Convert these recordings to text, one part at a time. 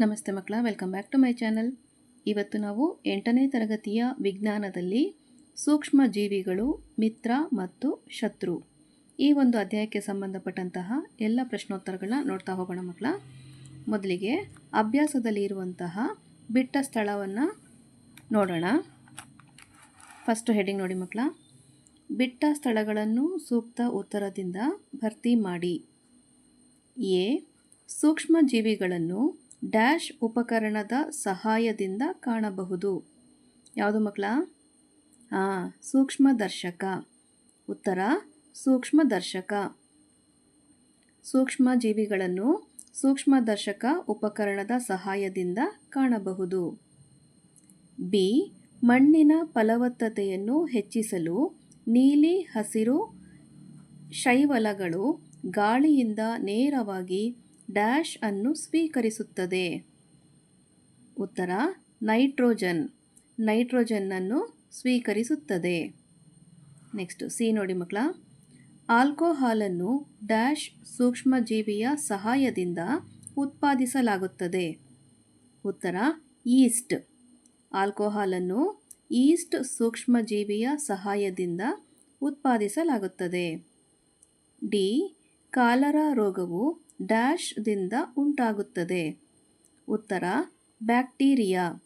ನಮಸ್ತೆ ಮಕ್ಕಳ welcome back to my channel ಇವತ್ತು ನಾವು ಎಂಟನೇ ತರಗತಿಯ ವಿಜ್ಞಾನದಲ್ಲಿ ಸೂಕ್ಷ್ಮ ಜೀವಿಗಳು, ಮಿತ್ರ ಮತ್ತು ಶತ್ರು ಈ ಒಂದು ಅಧ್ಯಾಯಕ್ಕೆ ಸಂಬಂಧಪಟ್ಟಂತಹ ಎಲ್ಲ ಪ್ರಶ್ನೋತ್ತರಗಳನ್ನ ನೋಡ್ತಾ ಹೋಗೋಣ ಮಕ್ಕಳ. ಮೊದಲಿಗೆ ಅಭ್ಯಾಸದಲ್ಲಿ ಇರುವಂತಹ ಬಿಟ್ಟ ಸ್ಥಳವನ್ನು ನೋಡೋಣ. ಫಸ್ಟ್ ಹೆಡಿಂಗ್ ನೋಡಿ ಮಕ್ಕಳ. ಬಿಟ್ಟ ಸ್ಥಳಗಳನ್ನು ಸೂಕ್ತ ಉತ್ತರದಿಂದ ಭರ್ತಿ ಮಾಡಿ. ಎ, ಸೂಕ್ಷ್ಮ ಜೀವಿಗಳನ್ನು ಡ್ಯಾಶ್ ಉಪಕರಣದ ಸಹಾಯದಿಂದ ಕಾಣಬಹುದು. ಯಾವುದು ಮಕ್ಕಳ ಹಾಂ ಸೂಕ್ಷ್ಮದರ್ಶಕ ಉತ್ತರ ಸೂಕ್ಷ್ಮದರ್ಶಕ ಸೂಕ್ಷ್ಮ ಜೀವಿಗಳನ್ನು ಸೂಕ್ಷ್ಮದರ್ಶಕ ಉಪಕರಣದ ಸಹಾಯದಿಂದ ಕಾಣಬಹುದು. ಬಿ, ಮಣ್ಣಿನ ಫಲವತ್ತತೆಯನ್ನು ಹೆಚ್ಚಿಸಲು ನೀಲಿ, ಹಸಿರು, ಶೈವಲಗಳು ಗಾಳಿಯಿಂದ ನೇರವಾಗಿ ಡ್ಯಾಶ್ ಅನ್ನು ಸ್ವೀಕರಿಸುತ್ತದೆ. ಉತ್ತರ, ನೈಟ್ರೋಜನ್. ನೈಟ್ರೋಜನ್ನನ್ನು ಸ್ವೀಕರಿಸುತ್ತದೆ. ನೆಕ್ಸ್ಟ್, ಸಿ ನೋಡಿ ಮಕ್ಕಳ. ಆಲ್ಕೋಹಾಲನ್ನು ಡ್ಯಾಶ್ ಸೂಕ್ಷ್ಮಜೀವಿಯ ಸಹಾಯದಿಂದ ಉತ್ಪಾದಿಸಲಾಗುತ್ತದೆ. ಉತ್ತರ, ಈಸ್ಟ್. ಆಲ್ಕೋಹಾಲನ್ನು ಈಸ್ಟ್ ಸೂಕ್ಷ್ಮಜೀವಿಯ ಸಹಾಯದಿಂದ ಉತ್ಪಾದಿಸಲಾಗುತ್ತದೆ. ಡಿ, ಕಾಲರಾ ರೋಗವು ಡ್ಯಾಶ್ದಿಂದ ಉಂಟಾಗುತ್ತದೆ. ಉತ್ತರ, ಬ್ಯಾಕ್ಟೀರಿಯಾ.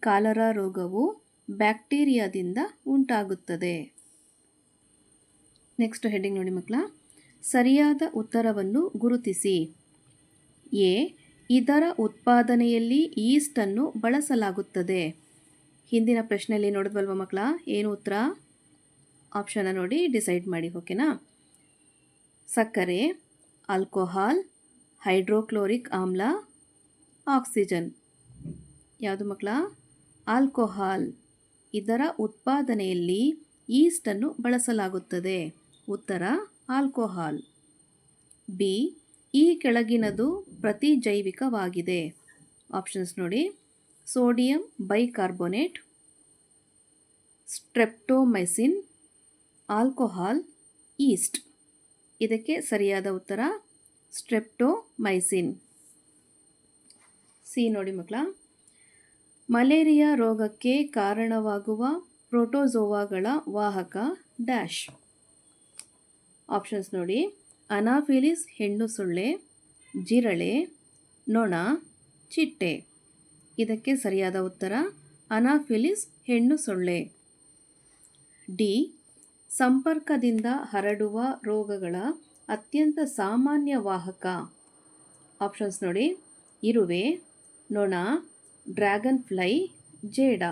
ಕಾಲರಾ ರೋಗವು ಬ್ಯಾಕ್ಟೀರಿಯಾದಿಂದ ಉಂಟಾಗುತ್ತದೆ. ನೆಕ್ಸ್ಟ್ ಹೆಡ್ಡಿಂಗ್ ನೋಡಿ ಮಕ್ಕಳ. ಸರಿಯಾದ ಉತ್ತರವನ್ನು ಗುರುತಿಸಿ. ಎ, ಇದರ ಉತ್ಪಾದನೆಯಲ್ಲಿ ಈಸ್ಟನ್ನು ಬಳಸಲಾಗುತ್ತದೆ. ಹಿಂದಿನ ಪ್ರಶ್ನೆಯಲ್ಲಿ ನೋಡಿದ್ವಲ್ವ ಮಕ್ಕಳ? ಏನು ಉತ್ತರ? ಆಪ್ಷನ್ನ ನೋಡಿ, ಡಿಸೈಡ್ ಮಾಡಿ, ಓಕೆನಾ? ಸಕ್ಕರೆ ಆಲ್ಕೋಹಾಲ್ ಹೈಡ್ರೋಕ್ಲೋರಿಕ್ ಆಮ್ಲ ಆಕ್ಸಿಜನ್ ಯಾವುದು ಮಕ್ಕಳ ಆಲ್ಕೋಹಾಲ್ ಇದರ ಉತ್ಪಾದನೆಯಲ್ಲಿ ಈಸ್ಟನ್ನು ಬಳಸಲಾಗುತ್ತದೆ. ಉತ್ತರ ಆಲ್ಕೋಹಾಲ್ ಬಿ ಈ ಕೆಳಗಿನದು ಪ್ರತಿಜೈವಿಕವಾಗಿದೆ. ಆಪ್ಷನ್ಸ್ ನೋಡಿ. Sodium bicarbonate streptomycin alcohol yeast ಇದಕ್ಕೆ ಸರಿಯಾದ ಉತ್ತರ ಸ್ಟ್ರೆಪ್ಟೋಮೈಸಿನ್. ಸಿ ನೋಡಿ ಮಕ್ಕಳ. ಮಲೇರಿಯಾ ರೋಗಕ್ಕೆ ಕಾರಣವಾಗುವ ಪ್ರೋಟೋಜೋವಾಗಳ ವಾಹಕ ಡ್ಯಾಶ್. ಆಪ್ಷನ್ಸ್ ನೋಡಿ. ಅನಾಫಿಲಿಸ್, ಹೆಣ್ಣು ಸೊಳ್ಳೆ, ಜಿರಳೆ, ನೊಣ, ಚಿಟ್ಟೆ. ಇದಕ್ಕೆ ಸರಿಯಾದ ಉತ್ತರ ಅನಾಫಿಲಿಸ್, ಹೆಣ್ಣು ಸೊಳ್ಳೆ. ಡಿ. ಸಂಪರ್ಕದಿಂದ ಹರಡುವ ರೋಗಗಳ ಅತ್ಯಂತ ಸಾಮಾನ್ಯ ವಾಹಕ. ಆಪ್ಷನ್ಸ್ ನೋಡಿ. ಇರುವೆ, ನೊಣ ಡ್ರ್ಯಾಗನ್ ಫ್ಲೈ ಜೇಡ.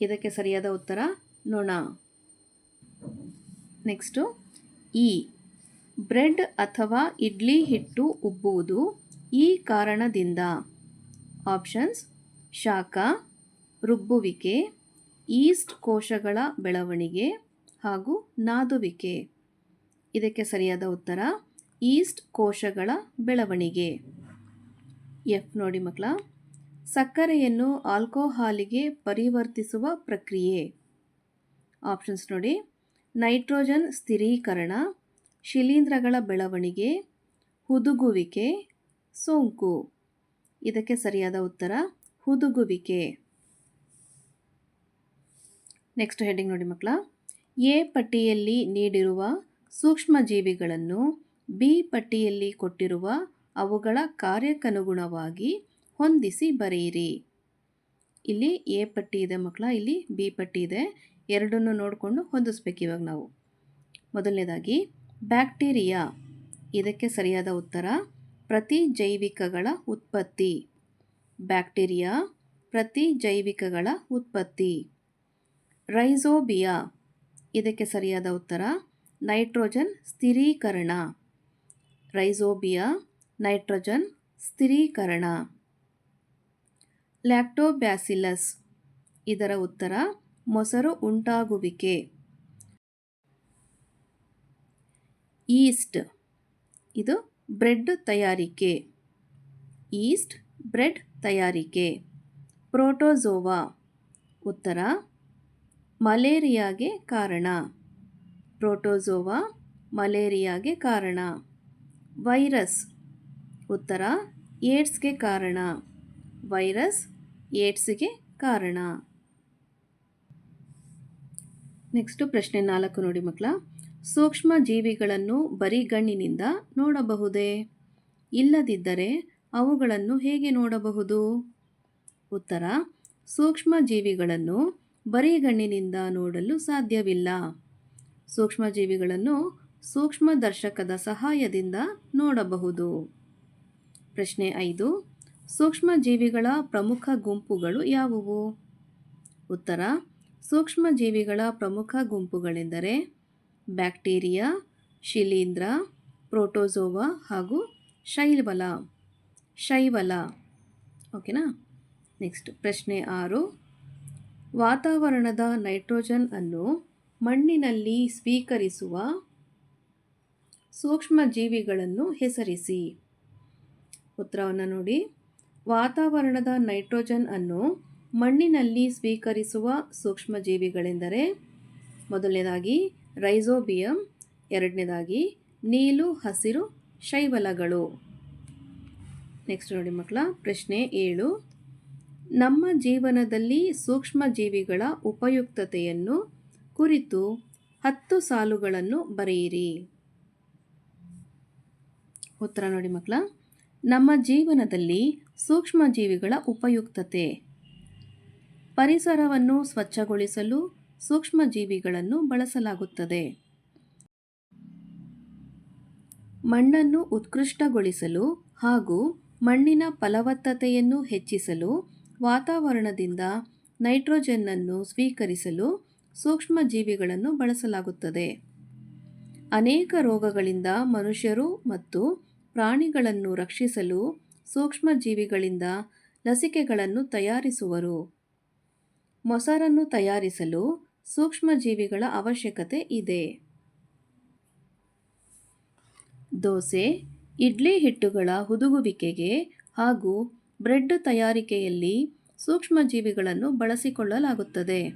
ಇದಕ್ಕೆ ಸರಿಯಾದ ಉತ್ತರ, ನೊಣ. ನೆಕ್ಸ್ಟು ಇ ಬ್ರೆಡ್ ಅಥವಾ ಇಡ್ಲಿ ಹಿಟ್ಟು ಉಬ್ಬುವುದು ಈ ಕಾರಣದಿಂದ. ಆಪ್ಷನ್ಸ್, ಶಾಖ, ರುಬ್ಬುವಿಕೆ, ಈಸ್ಟ್ ಕೋಶಗಳ ಬೆಳವಣಿಗೆ ಹಾಗೂ ನಾದುವಿಕೆ. ಇದಕ್ಕೆ ಸರಿಯಾದ ಉತ್ತರ, ಈಸ್ಟ್ ಕೋಶಗಳ ಬೆಳವಣಿಗೆ. ಎಫ್ ನೋಡಿ ಮಕ್ಕಳ ಸಕ್ಕರೆಯನ್ನು ಆಲ್ಕೋಹಾಲಿಗೆ ಪರಿವರ್ತಿಸುವ ಪ್ರಕ್ರಿಯೆ. ಆಪ್ಷನ್ಸ್ ನೋಡಿ. ನೈಟ್ರೋಜನ್ ಸ್ಥಿರೀಕರಣ, ಶಿಲೀಂಧ್ರಗಳ ಬೆಳವಣಿಗೆ, ಹುದುಗುವಿಕೆ, ಸೋಂಕು. ಇದಕ್ಕೆ ಸರಿಯಾದ ಉತ್ತರ, ಹುದುಗುವಿಕೆ. ನೆಕ್ಸ್ಟ್ ಹೆಡ್ಡಿಂಗ್ ನೋಡಿ ಮಕ್ಕಳ ಎ ಪಟ್ಟಿಯಲ್ಲಿ ನೀಡಿರುವ ಸೂಕ್ಷ್ಮಜೀವಿಗಳನ್ನು, ಬಿ ಪಟ್ಟಿಯಲ್ಲಿ ಕೊಟ್ಟಿರುವ ಅವುಗಳ ಕಾರ್ಯಕ್ಕನುಗುಣವಾಗಿ ಹೊಂದಿಸಿ ಬರೆಯಿರಿ. ಇಲ್ಲಿ ಎ ಪಟ್ಟಿ ಇದೆ ಮಕ್ಕಳ, ಇಲ್ಲಿ ಬಿ ಪಟ್ಟಿ ಇದೆ. ಎರಡನ್ನು ನೋಡಿಕೊಂಡು ಹೊಂದಿಸ್ಬೇಕು ಇವಾಗ ನಾವು. ಮೊದಲನೇದಾಗಿ, ಬ್ಯಾಕ್ಟೀರಿಯಾ. ಇದಕ್ಕೆ ಸರಿಯಾದ ಉತ್ತರ ಪ್ರತಿಜೈವಿಕಗಳ ಉತ್ಪತ್ತಿ. ಬ್ಯಾಕ್ಟೀರಿಯಾ ಪ್ರತಿಜೈವಿಕಗಳ ಉತ್ಪತ್ತಿ. ರೈಸೋಬಿಯಾ. ಇದಕ್ಕೆ ಸರಿಯಾದ ಉತ್ತರ, ನೈಟ್ರೋಜನ್ ಸ್ಥಿರೀಕರಣ. ರೈಸೋಬಿಯಾ ನೈಟ್ರೋಜನ್ ಸ್ಥಿರೀಕರಣ. ಲ್ಯಾಕ್ಟೋಬ್ಯಾಸಿಲಸ್. ಇದರ ಉತ್ತರ, ಮೊಸರು ಉಂಟಾಗುವಿಕೆ. ಈಸ್ಟ್. ಇದು ಬ್ರೆಡ್ ತಯಾರಿಕೆ. ಈಸ್ಟ್ ಬ್ರೆಡ್ ತಯಾರಿಕೆ. ಪ್ರೋಟೋಜೋವಾ ಉತ್ತರ ಮಲೇರಿಯಾಗೆ ಕಾರಣ. ಪ್ರೋಟೋಜೋವಾ ಮಲೇರಿಯಾಗೆ ಕಾರಣ. ವೈರಸ್. ಉತ್ತರ, ಏಡ್ಸ್ಗೆ ಕಾರಣ. ವೈರಸ್, ಏಡ್ಸ್ಗೆ ಕಾರಣ. ನೆಕ್ಸ್ಟು ಪ್ರಶ್ನೆ ನಾಲ್ಕು ನೋಡಿ ಮಕ್ಕಳ. ಸೂಕ್ಷ್ಮ ಜೀವಿಗಳನ್ನು ಬರಿಗಣ್ಣಿನಿಂದ ನೋಡಬಹುದೇ? ಇಲ್ಲದಿದ್ದರೆ ಅವುಗಳನ್ನು ಹೇಗೆ ನೋಡಬಹುದು? ಉತ್ತರ, ಸೂಕ್ಷ್ಮ ಜೀವಿಗಳನ್ನು ಬರಿಗಣ್ಣಿನಿಂದ ನೋಡಲು ಸಾಧ್ಯವಿಲ್ಲ. ಸೂಕ್ಷ್ಮ ಜೀವಿಗಳನ್ನು ಸೂಕ್ಷ್ಮದರ್ಶಕದ ಸಹಾಯದಿಂದ ನೋಡಬಹುದು. ಪ್ರಶ್ನೆ ಐದು, ಸೂಕ್ಷ್ಮಜೀವಿಗಳ ಪ್ರಮುಖ ಗುಂಪುಗಳು ಯಾವುವು? ಉತ್ತರ, ಸೂಕ್ಷ್ಮಜೀವಿಗಳ ಪ್ರಮುಖ ಗುಂಪುಗಳೆಂದರೆ ಬ್ಯಾಕ್ಟೀರಿಯಾ, ಶಿಲೀಂಧ್ರ, ಪ್ರೋಟೋಸೋವಾ ಹಾಗೂ ಶೈವಲ. ಶೈವಲ. ಓಕೆನಾ? ನೆಕ್ಸ್ಟ್ ಪ್ರಶ್ನೆ ಆರು ವಾತಾವರಣದ ನೈಟ್ರೋಜನ್ ಅನ್ನು ಮಣ್ಣಿನಲ್ಲಿ ಸ್ವೀಕರಿಸುವ ಸೂಕ್ಷ್ಮ ಜೀವಿಗಳನ್ನು ಹೆಸರಿಸಿ. ಉತ್ತರವನ್ನು ನೋಡಿ. ವಾತಾವರಣದ ನೈಟ್ರೋಜನ್ ಅನ್ನು ಮಣ್ಣಿನಲ್ಲಿ ಸ್ವೀಕರಿಸುವ ಸೂಕ್ಷ್ಮ ಜೀವಿಗಳೆಂದರೆ ಮೊದಲನೇದಾಗಿ ರೈಸೋಬಿಯಂ ಎರಡನೇದಾಗಿ ನೀಲು, ಹಸಿರು, ಶೈವಲಗಳು. ನೆಕ್ಸ್ಟ್ ನೋಡಿ ಮಕ್ಕಳ, ಪ್ರಶ್ನೆ ಏಳು. ನಮ್ಮ ಜೀವನದಲ್ಲಿ ಸೂಕ್ಷ್ಮ ಜೀವಿಗಳ ಉಪಯುಕ್ತತೆಯನ್ನು ಕುರಿತು ಹತ್ತು ಸಾಲುಗಳನ್ನು ಬರೆಯಿರಿ. ಉತ್ತರ ನೋಡಿ ಮಕ್ಕಳ, ನಮ್ಮ ಜೀವನದಲ್ಲಿ ಸೂಕ್ಷ್ಮ ಜೀವಿಗಳ ಉಪಯುಕ್ತತೆ. ಪರಿಸರವನ್ನು ಸ್ವಚ್ಛಗೊಳಿಸಲು ಸೂಕ್ಷ್ಮ ಜೀವಿಗಳನ್ನು ಬಳಸಲಾಗುತ್ತದೆ. ಮಣ್ಣನ್ನು ಉತ್ಕೃಷ್ಟಗೊಳಿಸಲು ಹಾಗೂ ಮಣ್ಣಿನ ಫಲವತ್ತತೆಯನ್ನು ಹೆಚ್ಚಿಸಲು ವಾತಾವರಣದಿಂದ ನೈಟ್ರೋಜನ್ನನ್ನು ಸ್ವೀಕರಿಸಲು ಸೂಕ್ಷ್ಮ ಜೀವಿಗಳನ್ನು ಬಳಸಲಾಗುತ್ತದೆ. ಅನೇಕ ರೋಗಗಳಿಂದ ಮನುಷ್ಯರು ಮತ್ತು ಪ್ರಾಣಿಗಳನ್ನು ರಕ್ಷಿಸಲು ಸೂಕ್ಷ್ಮ ಜೀವಿಗಳಿಂದ ಲಸಿಕೆಗಳನ್ನು ತಯಾರಿಸುವರು. ಮೊಸರನ್ನು ತಯಾರಿಸಲು ಸೂಕ್ಷ್ಮ ಜೀವಿಗಳ ಅವಶ್ಯಕತೆ ಇದೆ. ದೋಸೆ, ಇಡ್ಲಿ ಹಿಟ್ಟುಗಳ ಹುದುಗುವಿಕೆಗೆ ಹಾಗೂ ಬ್ರೆಡ್ ತಯಾರಿಕೆಯಲ್ಲಿ ಸೂಕ್ಷ್ಮಜೀವಿಗಳನ್ನು ಬಳಸಿಕೊಳ್ಳಲಾಗುತ್ತದೆ.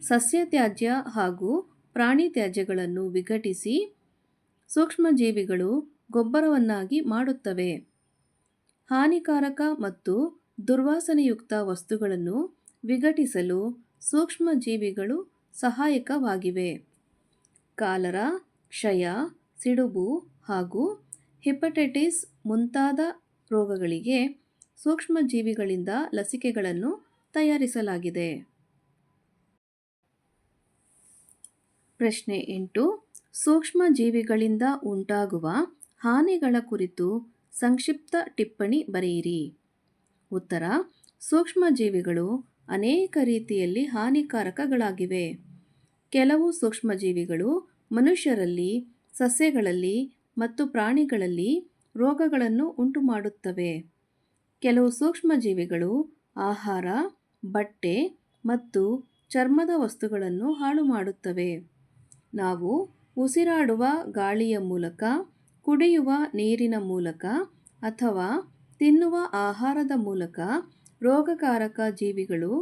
ಸಸ್ಯ ತ್ಯಾಜ್ಯ ಹಾಗೂ ಪ್ರಾಣಿ ತ್ಯಾಜ್ಯಗಳನ್ನು ವಿಘಟಿಸಿ ಸೂಕ್ಷ್ಮಜೀವಿಗಳು ಗೊಬ್ಬರವನ್ನಾಗಿ ಮಾಡುತ್ತವೆ. ಹಾನಿಕಾರಕ ಮತ್ತು ದುರ್ವಾಸನೆಯುಕ್ತ ವಸ್ತುಗಳನ್ನು ವಿಘಟಿಸಲು ಸೂಕ್ಷ್ಮಜೀವಿಗಳು ಸಹಾಯಕವಾಗಿವೆ. ಕಾಲರ, ಕ್ಷಯ, ಸಿಡುಬು ಹಾಗೂ ಹಿಪಟೈಟಿಸ್ ಮುಂತಾದ ರೋಗಗಳಿಗೆ ಸೂಕ್ಷ್ಮ ಜೀವಿಗಳಿಂದ ಲಸಿಕೆಗಳನ್ನು ತಯಾರಿಸಲಾಗಿದೆ. ಪ್ರಶ್ನೆ ಎಂಟು. ಸೂಕ್ಷ್ಮ ಜೀವಿಗಳಿಂದ ಉಂಟಾಗುವ ಹಾನಿಗಳ ಕುರಿತು ಸಂಕ್ಷಿಪ್ತ ಟಿಪ್ಪಣಿ ಬರೆಯಿರಿ. ಉತ್ತರ. ಸೂಕ್ಷ್ಮ ಜೀವಿಗಳು ಅನೇಕ ರೀತಿಯಲ್ಲಿ ಹಾನಿಕಾರಕಗಳಾಗಿವೆ. ಕೆಲವು ಸೂಕ್ಷ್ಮಜೀವಿಗಳು ಮನುಷ್ಯರಲ್ಲಿ, ಸಸ್ಯಗಳಲ್ಲಿ ಮತ್ತು ಪ್ರಾಣಿಗಳಲ್ಲಿ ರೋಗಗಳನ್ನು ಉಂಟುಮಾಡುತ್ತವೆ. ಕೆಲವು ಸೂಕ್ಷ್ಮಜೀವಿಗಳು ಆಹಾರ, ಬಟ್ಟೆ ಮತ್ತು ಚರ್ಮದ ವಸ್ತುಗಳನ್ನು ಹಾಳು ಮಾಡುತ್ತವೆ. ನಾವು ಉಸಿರಾಡುವ ಗಾಳಿಯ ಮೂಲಕ, ಕುಡಿಯುವ ನೀರಿನ ಮೂಲಕ ಅಥವಾ ತಿನ್ನುವ ಆಹಾರದ ಮೂಲಕ ರೋಗಕಾರಕ ಜೀವಿಗಳು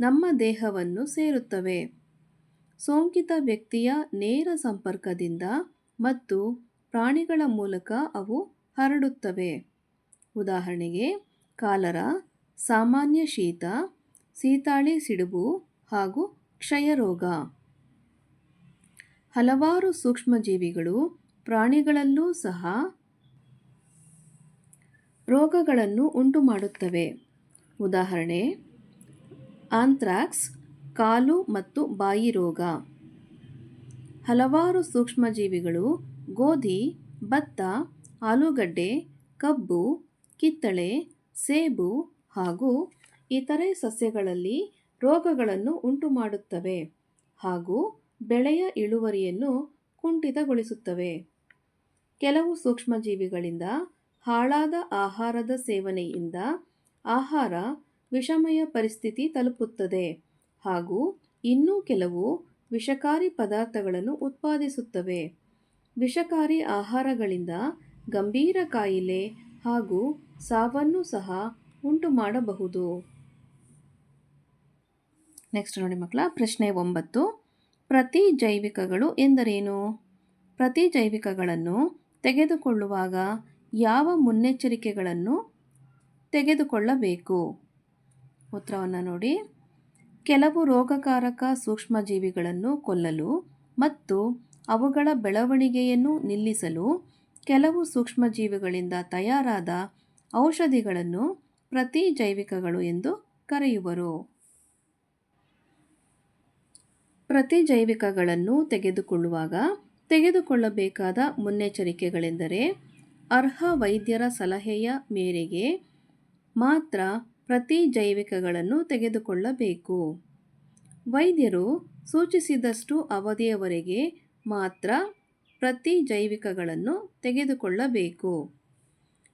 ನಮ್ಮ ದೇಹವನ್ನು ಸೇರುತ್ತವೆ. ಸೋಂಕಿತ ವ್ಯಕ್ತಿಯ ನೇರ ಸಂಪರ್ಕದಿಂದ ಮತ್ತು ಪ್ರಾಣಿಗಳ ಮೂಲಕ ಅವು ಹರಡುತ್ತವೆ. ಉದಾಹರಣೆಗೆ ಕಾಲರ ಸಾಮಾನ್ಯ ಶೀತ, ಸೀತಾಳೆ ಸಿಡುಬು ಹಾಗೂ ಕ್ಷಯರೋಗ. ಹಲವಾರು ಸೂಕ್ಷ್ಮಜೀವಿಗಳು ಪ್ರಾಣಿಗಳಲ್ಲೂ ಸಹ ರೋಗಗಳನ್ನು ಉಂಟು ಮಾಡುತ್ತವೆ ಉದಾಹರಣೆ, ಆಂಥ್ರಾಕ್ಸ್, ಕಾಲು ಮತ್ತು ಬಾಯಿ ರೋಗ. ಹಲವಾರು ಸೂಕ್ಷ್ಮಜೀವಿಗಳು ಗೋಧಿ, ಭತ್ತ, ಆಲೂಗಡ್ಡೆ, ಕಬ್ಬು, ಕಿತ್ತಳೆ ಸೇಬು ಹಾಗೂ ಇತರೆ ಸಸ್ಯಗಳಲ್ಲಿ ರೋಗಗಳನ್ನು ಉಂಟುಮಾಡುತ್ತವೆ ಹಾಗೂ ಬೆಳೆಯ ಇಳುವರಿಯನ್ನು ಕುಂಠಿತಗೊಳಿಸುತ್ತವೆ. ಕೆಲವು ಸೂಕ್ಷ್ಮಜೀವಿಗಳಿಂದ ಹಾಳಾದ ಆಹಾರದ ಸೇವನೆಯಿಂದ ಆಹಾರ ವಿಷಮಯ ಪರಿಸ್ಥಿತಿ ತಲುಪುತ್ತದೆ ಹಾಗೂ ಇನ್ನೂ ಕೆಲವು ವಿಷಕಾರಿ ಪದಾರ್ಥಗಳನ್ನು ಉತ್ಪಾದಿಸುತ್ತವೆ. ವಿಷಕಾರಿ ಆಹಾರಗಳಿಂದ ಗಂಭೀರ ಕಾಯಿಲೆ ಹಾಗೂ ಸಾವನ್ನು ಸಹ ಉಂಟು ಮಾಡಬಹುದು ನೆಕ್ಸ್ಟ್ ನೋಡಿ ಮಕ್ಕಳ, ಪ್ರಶ್ನೆ ಒಂಬತ್ತು. ಪ್ರತಿ ಜೈವಿಕಗಳು ಎಂದರೇನು? ಪ್ರತಿ ಜೈವಿಕಗಳನ್ನು ತೆಗೆದುಕೊಳ್ಳುವಾಗ ಯಾವ ಮುನ್ನೆಚ್ಚರಿಕೆಗಳನ್ನು ತೆಗೆದುಕೊಳ್ಳಬೇಕು? ಉತ್ತರವನ್ನು ನೋಡಿ. ಕೆಲವು ರೋಗಕಾರಕ ಸೂಕ್ಷ್ಮಜೀವಿಗಳನ್ನು ಕೊಲ್ಲಲು ಮತ್ತು ಅವುಗಳ ಬೆಳವಣಿಗೆಯನ್ನು ನಿಲ್ಲಿಸಲು ಕೆಲವು ಸೂಕ್ಷ್ಮಜೀವಿಗಳಿಂದ ತಯಾರಾದ ಔಷಧಿಗಳನ್ನು ಪ್ರತಿಜೈವಿಕಗಳು ಎಂದು ಕರೆಯುವರು. ಪ್ರತಿಜೈವಿಕಗಳನ್ನು ತೆಗೆದುಕೊಳ್ಳುವಾಗ ತೆಗೆದುಕೊಳ್ಳಬೇಕಾದ ಮುನ್ನೆಚ್ಚರಿಕೆಗಳೆಂದರೆ ಅರ್ಹ ವೈದ್ಯರ ಸಲಹೆಯ ಮೇರೆಗೆ ಮಾತ್ರ ಪ್ರತಿಜೈವಿಕಗಳನ್ನು ತೆಗೆದುಕೊಳ್ಳಬೇಕು. ವೈದ್ಯರು ಸೂಚಿಸಿದಷ್ಟು ಅವಧಿಯವರೆಗೆ ಮಾತ್ರ ಪ್ರತಿಜೈವಿಕಗಳನ್ನು ತೆಗೆದುಕೊಳ್ಳಬೇಕು.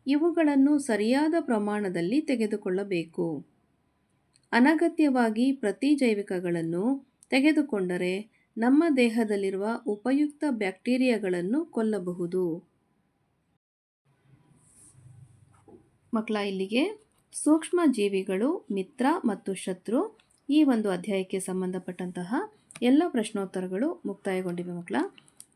ಇವುಗಳನ್ನು ಸರಿಯಾದ ಪ್ರಮಾಣದಲ್ಲಿ ತೆಗೆದುಕೊಳ್ಳಬೇಕು. ಅನಗತ್ಯವಾಗಿ ಪ್ರತಿಜೈವಿಕಗಳನ್ನು ತೆಗೆದುಕೊಂಡರೆ ನಮ್ಮ ದೇಹದಲ್ಲಿರುವ ಉಪಯುಕ್ತ ಬ್ಯಾಕ್ಟೀರಿಯಾಗಳನ್ನು ಕೊಲ್ಲಬಹುದು. ಮಕ್ಕಳ, ಇಲ್ಲಿಗೆ ಸೂಕ್ಷ್ಮ ಜೀವಿಗಳು ಮಿತ್ರ ಮತ್ತು ಶತ್ರು ಈ ಒಂದು ಅಧ್ಯಾಯಕ್ಕೆ ಸಂಬಂಧಪಟ್ಟಂತಹ ಎಲ್ಲ ಪ್ರಶ್ನೋತ್ತರಗಳು ಮುಕ್ತಾಯಗೊಂಡಿವೆ ಮಕ್ಕಳ.